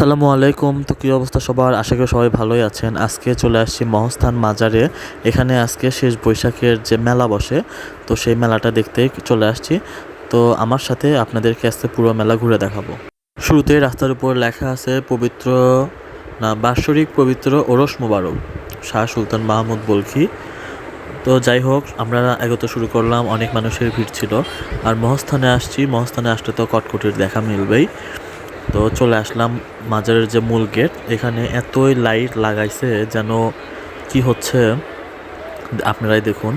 আসসালামু আলাইকুম। তো কী অবস্থা সবার? আশা করি সবাই ভালোই আছেন। আজকে চলে আসছি মহস্থান মাজারে। এখানে আজকে শেষ বৈশাখের যে মেলা বসে, তো সেই মেলাটা দেখতে চলে আসছি। তো আমার সাথে আপনাদেরকে আজকে পুরো মেলা ঘুরে দেখাবো। শুরুতে রাস্তার উপর লেখা আছে, পবিত্র না, বাৎসরিক পবিত্র ওরস মোবারক, শাহ সুলতান মাহমুদ বলখি। তো যাই হোক, আমরা এগোতে শুরু করলাম। অনেক মানুষের ভিড় ছিল। আর মহস্থানে আসছি। মহস্থানে আসতে তো কটকটির দেখা মিলবেই। তো চলে আসলাম মাজারের যে মূল গেট। এখানে এতই লাইট লাগাইছে যেন কি হচ্ছে, আপনারাই দেখুন।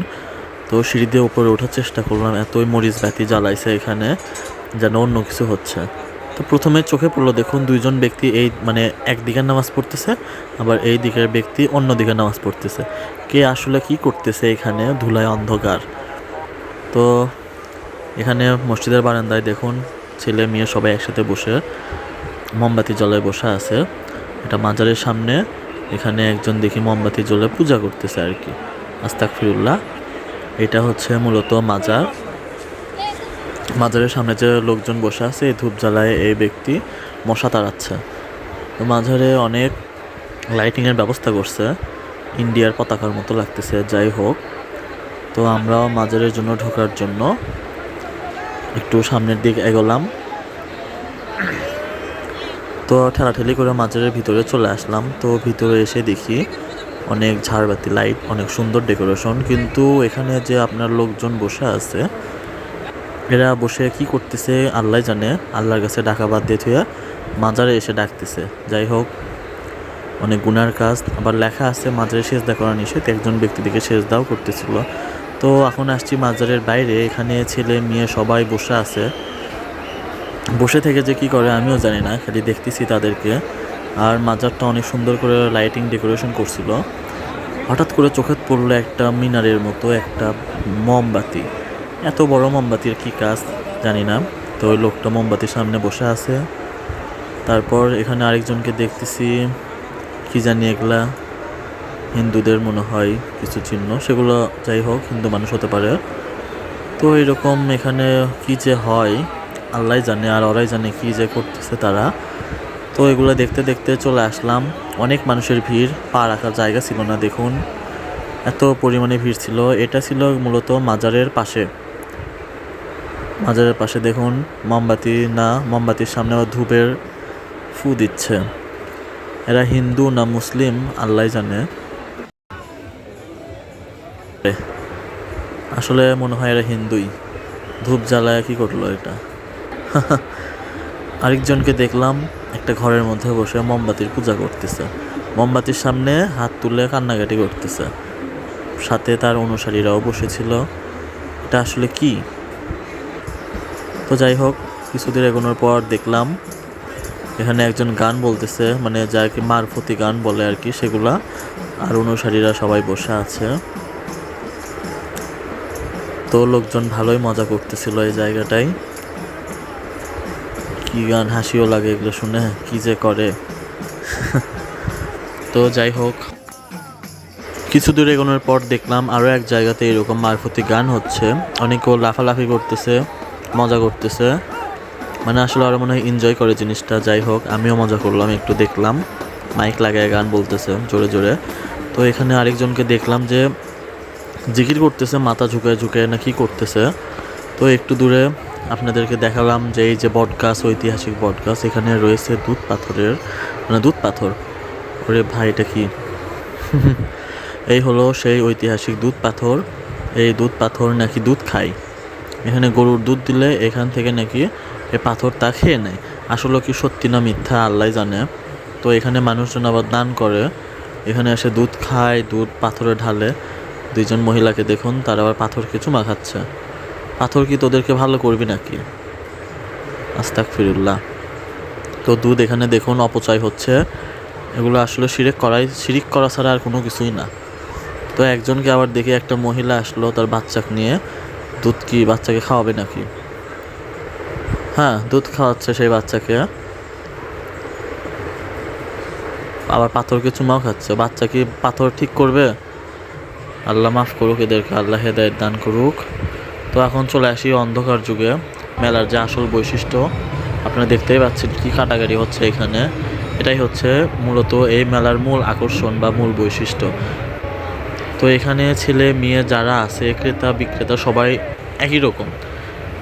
তো সিঁড়ি দিয়ে উপরে ওঠার চেষ্টা করলাম, এতই মরিচ বাতি জ্বালাইছে এখানে যেন অন্য কিছু হচ্ছে। তো প্রথমে চোখে পড়ল, দেখুন দুইজন ব্যক্তি এই মানে একদিকের নামাজ পড়তেছে, আবার এই দিকের ব্যক্তি অন্য দিকে নামাজ পড়তেছে। কে আসলে কি করতেছে এখানে? ধুলায় অন্ধকার। তো এখানে মসজিদের বারান্দায় দেখুন ছেলে মেয়ে সবাই একসাথে বসে মোমবাতি জ্বলায় বসে আছে। এটা মাজারের সামনে এখানে একজন দেখি মোমবাতি জ্বলে পূজা করতেছে আর কি। আস্তাক ফিরুল্লাহ এটা হচ্ছে মূলত মাজার। মাজারের সামনে যে লোকজন বসে আছে, এই ধূপ জ্বালায় এই ব্যক্তি মশা তাড়াচ্ছে। তো মাঝারে অনেক লাইটিংয়ের ব্যবস্থা করছে। ইন্ডিয়ার পতাকার মতো লাগতেছে, যাই হোক। তো আমরাও মাজারের জন্য ঢোকার জন্য একটু সামনের দিকে এগোলাম। তো ঠেলাঠেলি করে মাজারের ভিতরে চলে আসলাম। তো ভিতরে এসে দেখি অনেক ঝাড়বাতি লাইট, অনেক সুন্দর ডেকোরেশন। কিন্তু এখানে যে আপনার লোকজন বসে আছে, এরা বসে কি করতেছে আল্লাহ জানে। আল্লাহর কাছে ডাকা বাদ দিয়ে থুয়া মাজারে এসে ডাকতেছে। যাই হোক, অনেক গুনার কাজ। আবার লেখা আছে, মাজারে শেষ দা করা নিষেধ। একজন ব্যক্তি দিকে শেষ দাও করতেছিল। তো এখন আসছি মাজারের বাইরে। এখানে ছেলে মেয়ে সবাই বসে আছে। বসে থেকে যে কি করে আমিও জানি না, খালি দেখতেছি তাদেরকে। আর মাজারটা অনেক সুন্দর করে লাইটিং ডেকোরেশন করছিল। হঠাৎ করে চোখে পড়ল একটা মিনারের মতো, একটা মোমবাতি। এত বড় মোমবাতির কি কাজ জানি না। তো ওই লোকটা মোমবাতির সামনে বসে আছে। তারপর এখানে আরেকজনকে দেখতেছি, কি জানি এগুলা হিন্দুদের মনে হয় কিছু চিহ্ন। সেগুলো যাই হোক, হিন্দু মানুষ হতে পারে। তো এরকম এখানে কি যে হয় আল্লাহ জানে আর ওরাই জানে কি যে করতেছে তারা। তো এগুলো দেখতে দেখতে চলে আসলাম। অনেক মানুষের ভিড় পা রাখার জায়গা ছিল না, দেখুন। এত পরিমাণে ভিড় ছিল। এটা ছিল মূলত মাজারের পাশে। মাজারের পাশে দেখুন, মোমবাতি না, মোমবাতির সামনে আবার ধূপের ফু দিচ্ছে। এরা হিন্দু না মুসলিম, আল্লাহ জানে। আসলে মনে হয় এরা হিন্দুই। ধূপ জ্বালায় কি করল এটা? আরেকজনকে দেখলাম একটা ঘরের মধ্যে বসে মোমবাতির পূজা করতেছে। মোমবাতির সামনে হাত তুলে কান্নাকাটি করতেছে। সাথে তার অনুসারীরাও বসেছিল। এটা আসলে কি? তো যাই হোক কিছুদিন এগোনোর পর দেখলাম এখানে একজন গান বলতেছে মানে যা কি মারফতি গান বলে আর কি সেগুলা। আর অনুসারীরা সবাই বসে আছে। তো লোকজন ভালোই মজা করতেছিল এই জায়গাটায়। কি গান হাসিও লাগে এগুলো শুনে, কি যে করে। তো যাই হোক, কিছু দূর এগোনোর পর দেখলাম আরও এক জায়গাতে এরকম মারফতি গান হচ্ছে। অনেকেও লাফালাফি করতেছে, মজা করতেছে। মানে আসলে আরও মনে হয় এনজয় করে জিনিসটা। যাই হোক, আমিও মজা করলাম, একটু দেখলাম। মাইক লাগায় গান বলতেছে, জোরে জোরে। তো এখানে আরেকজনকে দেখলাম যে জিকির করতেছে, মাথা ঝুঁকায় ঝুঁকায় না কি করতেছে। তো একটু দূরে আপনাদেরকে দেখালাম যে এই যে বটগাছ, ঐতিহাসিক বটগাছ, এখানে রয়েছে দুধ পাথরের মানে দুধ পাথর। ওরে ভাই, এটা কি? এই হলো সেই ঐতিহাসিক দুধ পাথর। এই দুধ পাথর নাকি দুধ খায়? এখানে গরুর দুধ দিলে এখান থেকে নাকি এই পাথর তা খেয়ে নেয়। আসলে কি সত্যি না মিথ্যা, আল্লাহ জানে। তো এখানে মানুষজন আবার দান করে। এখানে এসে দুধ খায়, দুধ পাথরে ঢালে। দুইজন মহিলাকে দেখুন, তারা আবার পাথর কিছু মাখাচ্ছে। পাথর কি তোদেরকে ভালো করবি নাকি? আস্তাক ফিরুল্লাহ তো দুধ এখানে দেখুন অপচয় হচ্ছে। এগুলো আসলে শিরিক করাই শিরিক করা ছাড়া আর কোনো কিছুই না। তো একজনকে আবার দেখে একটা মহিলা আসলো তার বাচ্চাকে নিয়ে। দুধ কি বাচ্চাকে খাওয়াবে নাকি? হ্যাঁ দুধ খাওয়াচ্ছে সেই বাচ্চাকে। আবার পাথরকে চুমাও খাচ্ছে। বাচ্চা কি পাথর ঠিক করবে? আল্লাহ মাফ করুক এদেরকে, আল্লাহ হেদায়ত দান করুক। তো এখন চলে আসি অন্ধকার যুগে। মেলার যে আসল বৈশিষ্ট্য, আপনারা দেখতেই পাচ্ছেন কি কাটাকাটি হচ্ছে এখানে। এটাই হচ্ছে মূলত এই মেলার মূল আকর্ষণ বা মূল বৈশিষ্ট্য। তো এখানে ছেলে, মেয়ে যারা আছে, ক্রেতা, বিক্রেতা সবাই একই রকম।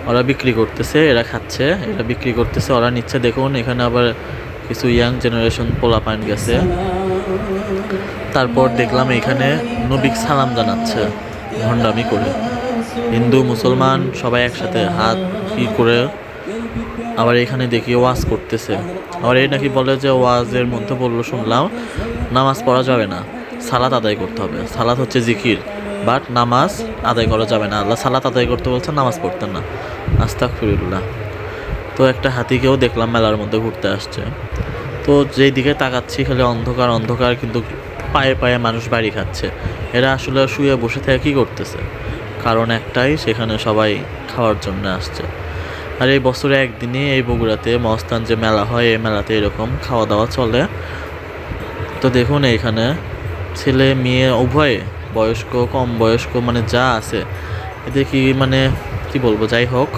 ওরা বিক্রি করতেছে, এরা খাচ্ছে, এরা বিক্রি করতেছে, ওরা নিচ্ছে। দেখুন, এখানে আবার কিছু ইয়াং জেনারেশন পোলা পাইন গেছে। তারপর দেখলাম এখানে নবিক সালাম জানাচ্ছে, ভণ্ডামি করে। হিন্দু, মুসলমান সবাই একসাথে হাত কি করে আবার এখানে দেখি ওয়াজ করতেছে। আবার এই নাকি বলে যে ওয়াজের মধ্যে বলল, শুনলাম, নামাজ পড়া যাবে না, সালাত আদায় করতে হবে। সালাত হচ্ছে জিকির, বাট নামাজ আদায় করা যাবে না। আল্লাহ সালাত আদায় করতে বলছে নামাজ পড়তেন না। আস্তাক ফিরুল্লাহ তো একটা হাতিকেও দেখলাম, মেলার মধ্যে ঘুরতে আসছে। তো যেই দিকে তাকাচ্ছি, খালি অন্ধকার অন্ধকার, কিন্তু পায়ে পায়ে মানুষ বাড়ি খাচ্ছে। এরা আসলে শুয়ে বসে থেকে কী করতেছে? কারণ একটাই, সেখানে সবাই খাওয়ার জন্য আসছে। আর এই বছরে একদিনই এই বগুড়াতে মস্তান যে মেলা হয়, এই মেলাতে এরকম খাওয়া দাওয়া চলে। তো দেখুন এখানে ছেলে, মেয়ে, উভয়ে বয়স্ক, কম বয়স্ক মানে যা আছে এতে কি মানে কি বলব, যাই হোক।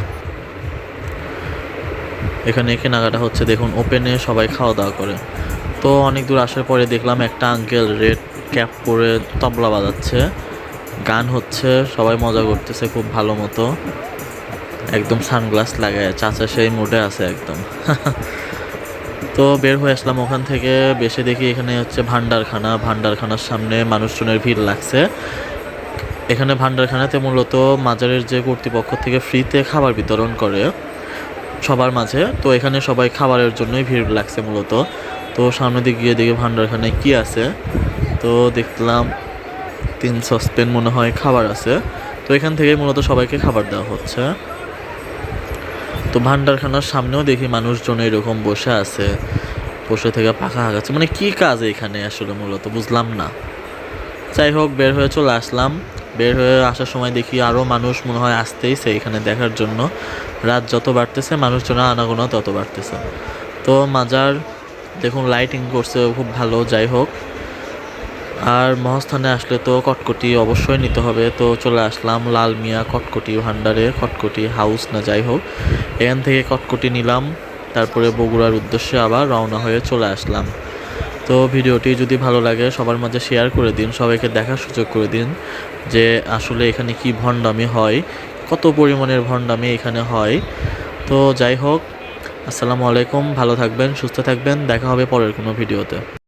এখানে কেনাকাটা হচ্ছে, দেখুন ওপেনে সবাই খাওয়া দাওয়া করে। তো অনেক দূর আসার পরে দেখলাম একটা আঙ্কেল রেড ক্যাপ পরে তবলা বাজাচ্ছে। গান হচ্ছে, সবাই মজা করতেছে খুব ভালো মতো। একদম সানগ্লাস লাগায়, চাচা সেই মুডে আছে একদম। তো বের হয়ে আসলাম ওখান থেকে, বেশি দেখি এখানে হচ্ছে ভান্ডারখানা। ভান্ডারখানার সামনে মানুষজনের ভিড় লাগছে। এখানে ভান্ডারখানাতে মূলত মাজারের যে কর্তৃপক্ষ থেকে ফ্রিতে খাবার বিতরণ করে, সবার মাঝে। তো এখানে সবাই খাবারের জন্যই ভিড় লাগছে মূলত। তো সামনের দিকে গিয়ে দেখি ভান্ডারখানায় কি আছে। তো দেখলাম তিন সসপেন মনে হয় খাবার আছে। তো এখান থেকে মূলত সবাইকে খাবার দেওয়া হচ্ছে। তো ভান্ডারখানার সামনেও দেখি মানুষজন এরকম বসে আছে। বসে থেকে পাখা হাগাচ্ছে মানে কি কাজ এখানে আসলে মূলত? বুঝলাম না। যাই হোক, বের হয়ে চলে আসলাম। বের হয়ে আসার সময় দেখি আরও মানুষ মনে হয় আসতেইছে এখানে দেখার জন্য। রাত যত বাড়তেছে, মানুষজনের আনাগোনা তত বাড়তেছে। তো মাজার, দেখুন লাইটিং করছে, খুব ভালো। যাই হোক আর মহাস্থানে আসলে তো কটকটি অবশ্যই নিতে হবে। তো চলে আসলাম লাল মিয়া কটকটি ভান্ডারে কটকটি হাউস না যাই হোক। এখান থেকে কটকটি নিলাম, তারপরে বগুড়ার উদ্দেশ্যে আবার রওনা হয়ে চলে আসলাম। তো ভিডিওটি যদি ভালো লাগে সবার মাঝে শেয়ার করে দিন, সবাইকে দেখার সুযোগ করে দিন যে আসলে এখানে কি ভণ্ডামি হয়, কত পরিমাণের ভণ্ডামি এখানে হয়। তো যাই হোক, আসসালামু আলাইকুম, ভালো থাকবেন, সুস্থ থাকবেন, দেখা হবে পরের কোনো ভিডিওতে।